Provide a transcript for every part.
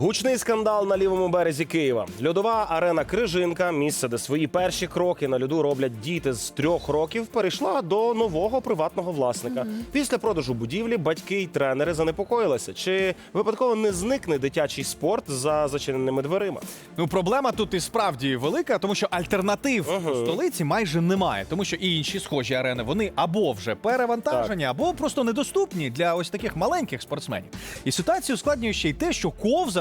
Гучний скандал на лівому березі Києва. Льодова арена Крижинка, місце, де свої перші кроки на льоду роблять діти з трьох років, перейшла до нового приватного власника. Після продажу будівлі батьки й тренери занепокоїлися. Чи випадково не зникне дитячий спорт за зачиненими дверима? Ну, проблема тут і справді велика, тому що альтернатив Ага. у столиці майже немає, тому що і інші схожі арени вони або вже перевантажені, або просто недоступні для ось таких маленьких спортсменів. І ситуацію ускладнює ще й те, що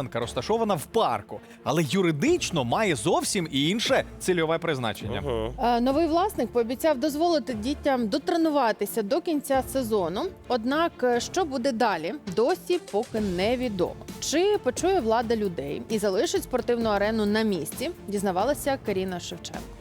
ковзанка розташована в парку, але юридично має зовсім інше цільове призначення. Е, Новий власник пообіцяв дозволити дітям дотренуватися до кінця сезону. Однак, е, що буде далі, досі поки невідомо. Чи почує влада людей і залишить спортивну арену на місці? Дізнавалася Каріна Шевченко.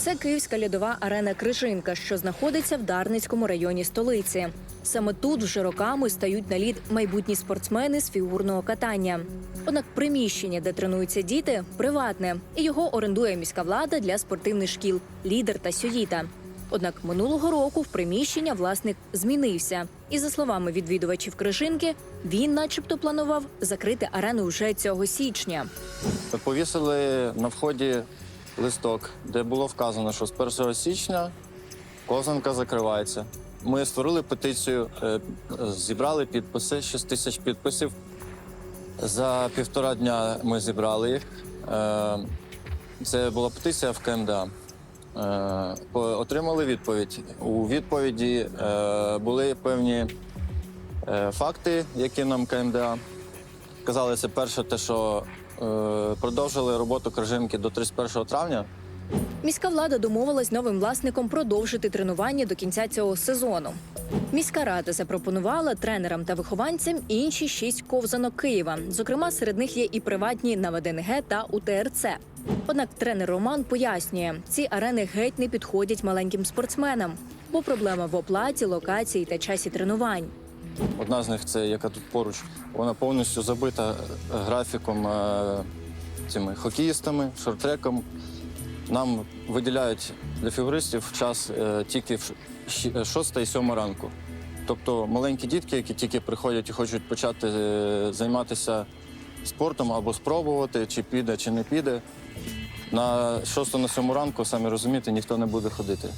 Це київська льодова арена Крижинка, що знаходиться в Дарницькому районі столиці. Саме тут вже роками стають на лід майбутні спортсмени з фігурного катання. Однак приміщення, де тренуються діти, приватне, і його орендує міська влада для спортивних шкіл лідер та сюїта. Однак минулого року в приміщення власник змінився. І за словами відвідувачів Крижинки, він, начебто, планував закрити арену вже цього січня. Повісили на вході листок, де було вказано, що з 1 січня ковзанка закривається. Ми створили петицію, е, зібрали підписи, 6 тисяч підписів. За півтора дня ми зібрали їх. Е, Це була петиція в КМДА. Е, Отримали відповідь. У відповіді були певні факти, які нам КМДА Казали, це перше, те, що продовжили роботу Крижинки до 31 травня. Міська влада домовилась новим власником продовжити тренування до кінця цього сезону. Міська рада запропонувала тренерам та вихованцям інші шість ковзанок Києва. Зокрема, серед них є і приватні на ВДНГ та УТРЦ. Однак тренер Роман пояснює, ці арени геть не підходять маленьким спортсменам, бо проблема в оплаті, локації та часі тренувань. Одна з них це яка тут поруч. Вона повністю забита е, графіком е, цими хокеїстами, шортреком. Нам виділяють для фігуристів час е, тільки в 6 і 7 ранку. Тобто маленькі дітки, які тільки приходять і хочуть почати займатися спортом або спробувати, чи піде, чи не піде. На 6 на 7 ранку, самі розумієте, ніхто не буде ходити.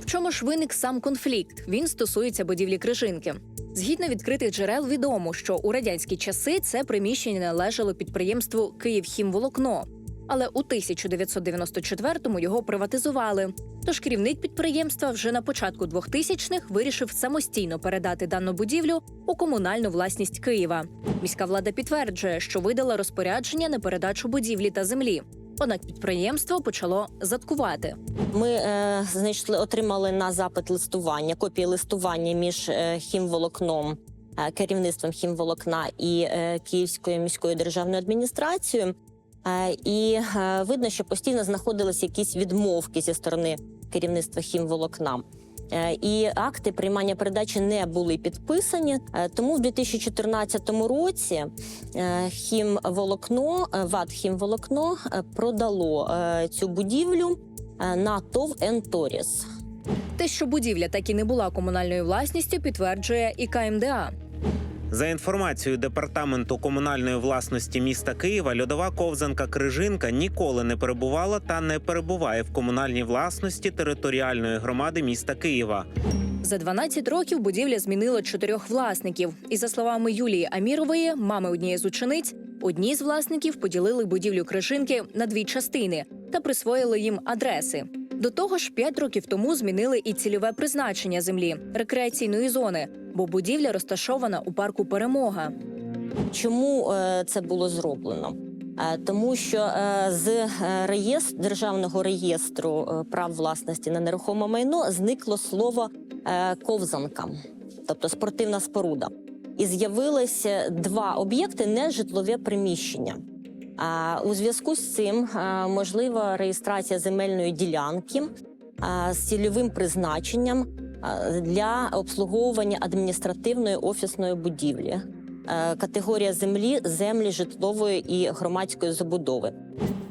В чому ж виник сам конфлікт? Він стосується будівлі крижинки. Згідно відкритих джерел, відомо, що у радянські часи це приміщення належало підприємству «Київхімволокно», але у 1994-му його приватизували. Тож керівник підприємства вже на початку 2000-х вирішив самостійно передати дану будівлю у комунальну власність Києва. Міська влада підтверджує, що видала розпорядження на передачу будівлі та землі. Однак підприємство почало заткувати. Ми е, знайшли, отримали на запит листування, копії листування між е, хімволокном, е, керівництвом хімволокна і е, Київською міською державною адміністрацією. Е, і е, видно, що постійно знаходилися якісь відмовки зі сторони керівництва хімволокна. Е, І акти приймання передачі не були підписані. Е, Тому в 2014 році е, хімволокно, ВАД хімволокно продало цю будівлю на ТОВ «Енторіс». Те, що будівля так і не була комунальною власністю, підтверджує і КМДА. За інформацією департаменту комунальної власності міста Києва, льодова ковзанка Крижинка ніколи не перебувала та не перебуває в комунальній власності територіальної громади міста Києва. За 12 років будівля змінила чотирьох власників. І за словами Юлії Амірової, мами однієї з учениць, одні з власників поділили будівлю Крижинки на дві частини та присвоїли їм адреси. До того ж, 5 років тому змінили і цільове призначення землі рекреаційної зони, бо будівля розташована у парку Перемога. Чому е, це було зроблено? Е, Тому що е, з е, реєстр, державного реєстру прав власності на нерухоме майно зникло слово ковзанка, тобто спортивна споруда. І з'явилися два об'єкти нежитлове приміщення. У зв'язку з цим можлива реєстрація земельної ділянки з цільовим призначенням для обслуговування адміністративної офісної будівлі. Категорія землі землі житлової і громадської забудови.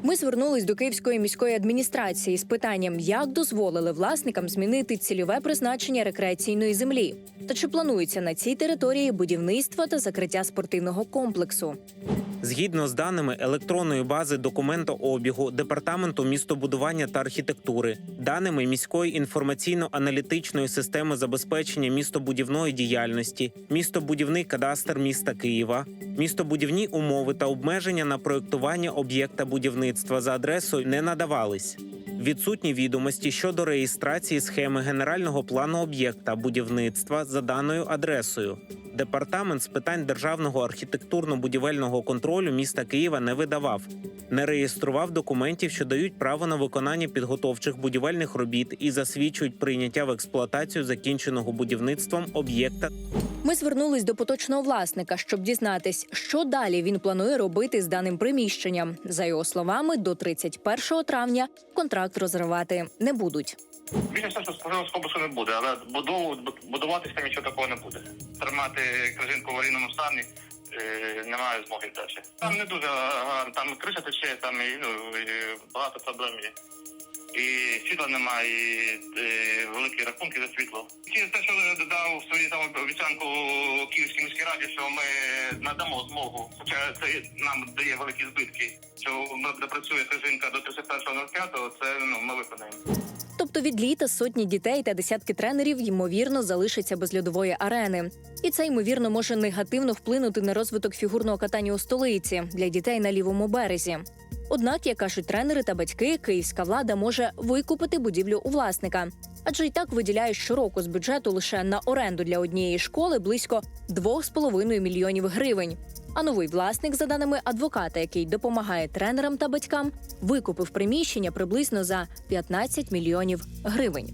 Ми звернулись до Київської міської адміністрації з питанням, як дозволили власникам змінити цільове призначення рекреаційної землі, та чи планується на цій території будівництво та закриття спортивного комплексу. Згідно з даними електронної бази документообігу департаменту містобудування та архітектури, даними міської інформаційно-аналітичної системи забезпечення містобудівної діяльності, містобудівний кадастр міста Києва, містобудівні умови та обмеження на проєктування об'єкта будівництва за адресою не надавались. Відсутні відомості щодо реєстрації схеми генерального плану об'єкта будівництва за даною адресою. Департамент з питань державного архітектурно-будівельного контролю міста Києва не видавав, не реєстрував документів, що дають право на виконання підготовчих будівельних робіт і засвідчують прийняття в експлуатацію закінченого будівництвом об'єкта Ми звернулись до поточного власника, щоб дізнатись, що далі він планує робити з даним приміщенням. За його словами, до 31 травня контракт розривати не будуть. Більше споживного комплекsu не буде, але будуватися там нічого такого не буде. Тримати крижинку в аварійному стані е, немає змоги далі. Там не дуже гарно, там криша тече, там і, ну, багато проблем є. І світла немає, і е, великі рахунки за світло. Через те, що додав свою там обіцянку Київській міській раді, що ми надамо змогу, хоча це нам дає великі збитки, що вона працює крижинка до 31.05, це ну, ми виконаємо. Тобто від літа сотні дітей та десятки тренерів ймовірно залишаться без льодової арени. І це ймовірно може негативно вплинути на розвиток фігурного катання у столиці для дітей на лівому березі. Однак, як кажуть тренери та батьки, київська влада може викупити будівлю у власника, адже й так виділяє щороку з бюджету лише на оренду для однієї школи близько 2,5 мільйонів гривень. А новий власник, за даними адвоката, який допомагає тренерам та батькам, викупив приміщення приблизно за 15 мільйонів гривень.